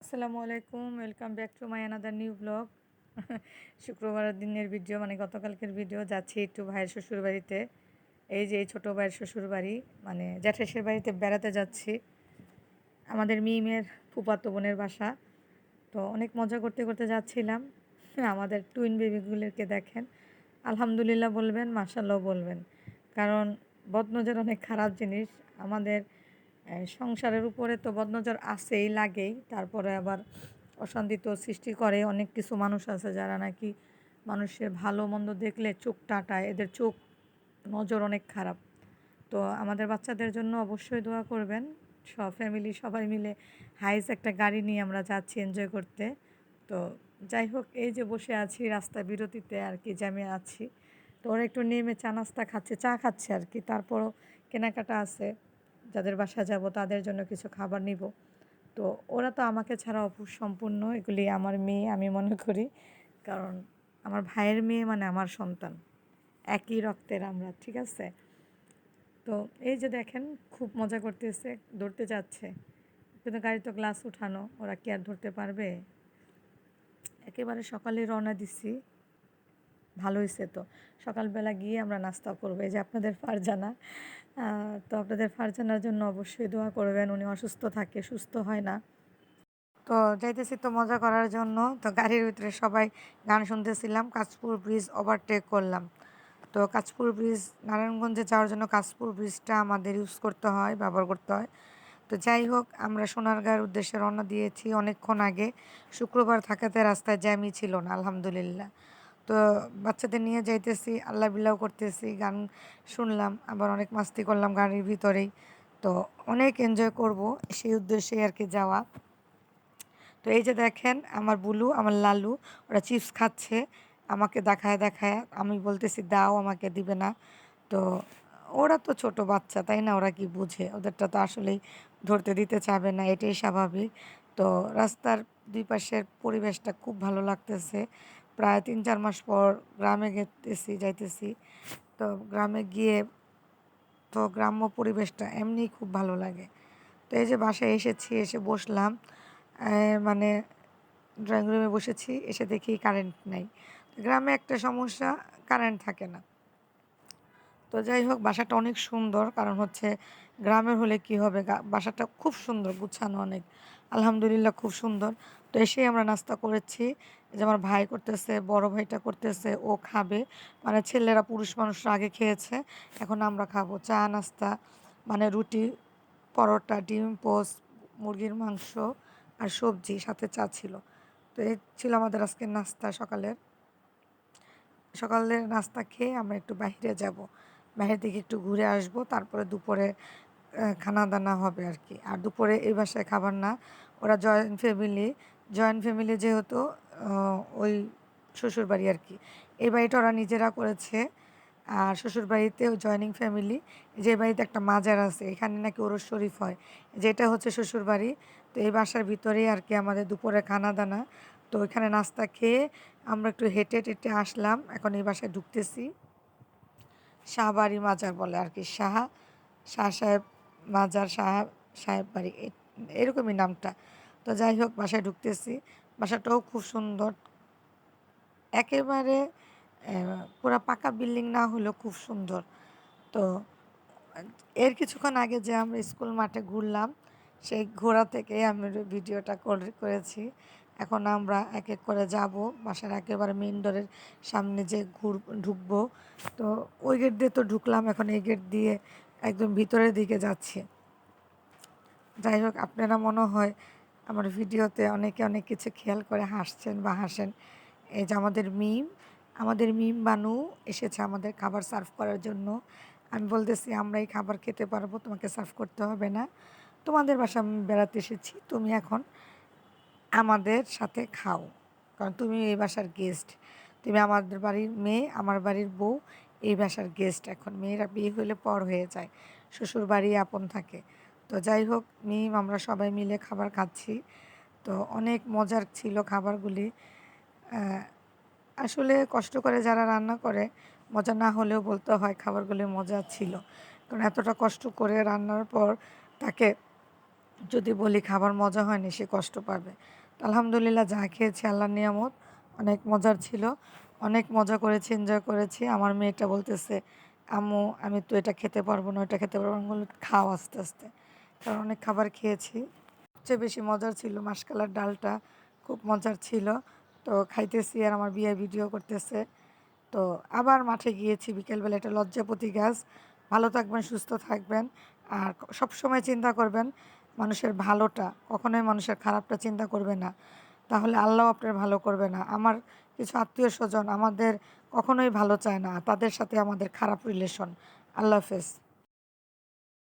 আসসালামু আলাইকুম welcome back to my another new blog শুক্রবারের দিনের ভিডিও মানে গতকালকের ভিডিও যাচ্ছি একটু ভাইয়ের শ্বশুর বাড়িতে। এই যে এই ছোটো ভাইয়ের শ্বশুর বাড়ি মানে জ্যাঠেশের বাড়িতে বেড়াতে যাচ্ছি। আমাদের মিমের ফুপাতো বোনের বাসা। তো অনেক মজা করতে করতে যাচ্ছিলাম। আমাদের টুইন বেবিগুলোকে দেখেন, আলহামদুলিল্লাহ বলবেন মার্শাল্লাহ বলবেন। কারণ বদনজর অনেক খারাপ জিনিস। আমাদের সংসারের উপরে তো বদনজর আসেই লাগেই। তারপরে আবার অশান্তি তো সৃষ্টি করে। অনেক কিছু মানুষ আছে যারা নাকি মানুষের ভালো মন্দ দেখলে চোখ টাটায়। এদের চোখ, নজর অনেক খারাপ। তো আমাদের বাচ্চাদের জন্য অবশ্যই দোয়া করবেন। সব ফ্যামিলি সবাই মিলে হাইস একটা গাড়ি নিয়ে আমরা যাচ্ছি এনজয় করতে। তো যাই হোক, এই যে বসে আছি রাস্তা বিরতিতে আর কি, জ্যামে আছি। তো ওরা একটু নেমে চা নাস্তা খাচ্ছে, চা খাচ্ছে আর কি। তারপরও কেনাকাটা আছে। যাদের বাসা যাব তাদের জন্য কিছু খাবার নিব। তো ওরা তো আমাকে ছাড়া অপু সম্পূর্ণ এগুলি আমার মেয়ে, আমি মনে করি। কারণ আমার ভাইয়ের মেয়ে মানে আমার সন্তান। একই রক্তের আমরা, ঠিক আছে? তো এই যে দেখেন, খুব মজা করতেছে ধরতে যাচ্ছে। কিন্তু গাড়ি তো গ্লাস উঠানো, ওরা কি আর ধরতে পারবে? একেবারে সকালে রওনা দিছি। ভালো হয়েছে তো। সকালবেলা গিয়ে আমরা নাস্তা করব। এই যে আপনাদের ফারজানা। তো আপনাদের ফারজানার জন্য অবশ্যই দোয়া করবেন, উনি অসুস্থ থাকে, সুস্থ হয় না। তো যাইতেছি তো মজা করার জন্য। তো গাড়ির ভিতরে সবাই গান শুনতেছিলাম, কাঁচপুর ব্রিজ ওভারটেক করলাম। তো কাঁচপুর ব্রিজ, নারায়ণগঞ্জে যাওয়ার জন্য কাঁচপুর ব্রিজটা আমাদের ইউজ করতে হয়, ব্যবহার করতে হয়। তো যাই হোক, আমরা সোনারগাঁয়ের উদ্দেশ্যে রওনা দিয়েছি অনেকক্ষণ আগে। শুক্রবার থাকাতে রাস্তায় জ্যামই ছিল না, আলহামদুলিল্লাহ। তো বাচ্চাদের নিয়ে যাইতেছি আল্লাহ বিল্লাহ করতেছি, গান শুনলাম, আবার অনেক মাস্তি করলাম গানের ভিতরেই। তো অনেক এনজয় করব সেই উদ্দেশ্যে আর কি যাওয়া। তো এই যে দেখেন, আমার বুলু, আমার লালু, ওরা চিপস খাচ্ছে, আমাকে দেখায় দেখায় আমি বলতেছি, দাও, আমাকে দিবে না। তো ওরা তো ছোট বাচ্চা, তাই না? ওরা কি বুঝে? ওদেরটা তো আসলেই ধরতে দিতে চাবে না, এটাই স্বাভাবিক। তো রাস্তার দুই পাশের পরিবেশটা খুব ভালো লাগতেছে। প্রায় তিন, চার মাস পর গ্রামে গেতেছি, যাইতেছি। তো গ্রামে গিয়ে তো গ্রাম্য পরিবেশটা এমনিই খুব ভালো লাগে। তো এই যে বাসায় এসেছি, এসে বসলাম। মানে ড্রয়িং রুমে বসেছি, এসে দেখি কারেন্ট নাই। গ্রামে একটা সমস্যা কারেন্ট থাকে না। তো যাই হোক, বাসাটা অনেক সুন্দর, কারণ হচ্ছে গ্রামের হলে কি হবে? বাসাটা খুব সুন্দর, গুছানো অনেক। আলহামদুলিল্লাহ খুব সুন্দর। তো এসেই আমরা নাস্তা করেছি। যে আমার ভাই করতেছে, বড় ভাইটা করতেছে, ও খাবে। মানে ছেলেরা পুরুষ মানুষরা আগে খেয়েছে, এখন আমরা খাব। চা, নাস্তা মানে রুটি, পরোটা, ডিম পোস্ট মুরগির মাংস আর সবজি সাথে চা ছিল। তো এই ছিল আমাদের আজকের নাস্তা সকালের। সকালের নাস্তা খেয়ে আমরা একটু বাইরে যাব। বাইরে থেকে একটু ঘুরে আসব, তারপরে দুপুরে খানা দানা হবে আর কি। আর দুপুরে এই বাসায় খাবার না। ওরা জয়েন্ট ফ্যামিলি জয়েন্ট ফ্যামিলি যেহেতু ওই শ্বশুরবাড়ি আর কি। এই বাড়িটা ওরা নিজেরা করেছে। আর শ্বশুরবাড়িতেও জয়নিং ফ্যামিলি যে বাড়িতে একটা মাজার আছে, এখানে নাকি ওরস শরীফ হয়। যেটা হচ্ছে শ্বশুরবাড়ি। তো এই বাসার ভিতরেই আর কি আমাদের দুপুরে খানা দানা তো ওইখানে নাস্তা খেয়ে আমরা একটু হেঁটে টেটে আসলাম। এখন এই বাসায় ঢুকতেছি। শাহবাড়ি মাজার বলে আর কি, শাহ শাহ সাহেব মাজার, শাহ সাহেব বাড়ি এরকমই নামটা। তো যাই হোক, বাসায় ঢুকতেছি। বাসাটাও খুব সুন্দর। একেবারে পুরো পাকা বিল্ডিং না হলেও খুব সুন্দর। তো, এর কিছুক্ষণ আগে যে আমরা স্কুল মাঠে ঘুরলাম, সেই ঘোরা থেকে আমি ভিডিওটা করেছি। এখন আমরা এক এক করে যাব। বাসার একেবারে মেন ডোরের সামনে যে ঘুর, ঢুকবো। তো, ওই গেট দিয়ে তো ঢুকলাম। এখন এই গেট দিয়ে একদম ভিতরের দিকে যাচ্ছি। যাই হোক, আপনারা মনে হয় আমার ভিডিওতে অনেকে অনেক কিছু খেয়াল করে হাসছেন বা হাসেন। এই যে আমাদের মিম আমাদের মিম বানু এসেছে আমাদের খাবার সার্ভ করার জন্য। আমি বলতেছি আমরা এই খাবার খেতে পারব, তোমাকে সার্ভ করতে হবে না। তোমাদের বাসা আমি বেড়াতে এসেছি, তুমি এখন আমাদের সাথে খাও। কারণ তুমি এই বাসার গেস্ট তুমি আমাদের বাড়ির মেয়ে, আমার বাড়ির বউ, এই বাসার গেস্ট এখন। মেয়েরা বিয়ে হলে পর হয়ে যায় শ্বশুর বাড়ি আপন থাকে। তো যাই হোক, মিম, আমরা সবাই মিলে খাবার খাচ্ছি। তো অনেক মজার ছিল খাবারগুলি। আসলে কষ্ট করে যারা রান্না করে, মজা না হলেও বলতে হয় খাবারগুলি মজা ছিল। কারণ এতটা কষ্ট করে রান্নার পর তাকে যদি বলি খাবার মজা হয়নি, সে কষ্ট পাবে। আলহামদুলিল্লাহ যা খেয়েছি, আল্লাহর নিয়ামত, অনেক মজার ছিল। অনেক মজা করেছি এনজয় করেছি। আমার মেয়েটা বলতেছে, আম্মু, আমি তো এটা খেতে পারব না, ওটা খেতে পারব না। খাও আস্তে আস্তে। কারণ অনেক খাবার খেয়েছি। সবচেয়ে বেশি মজার ছিল মাসকালার ডালটা, খুব মজার ছিল। তো খাইতেছি আর আমার বিয়ে ভিডিও করতেছে। তো আবার মাঠে গিয়েছি, বিকেলবেলা এটা লজ্জাপতি গাছ। ভালো থাকবেন, সুস্থ থাকবেন আর সব সময় চিন্তা করবেন, মানুষের ভালোটা, কখনোই মানুষের খারাপটা চিন্তা করবে না। তাহলে আল্লাহ আপনার ভালো করবে না। আমার কিছু আত্মীয় স্বজন আমাদের কখনোই ভালো চায় না, তাদের সাথে আমাদের খারাপ রিলেশন আল্লাহ হাফেজ।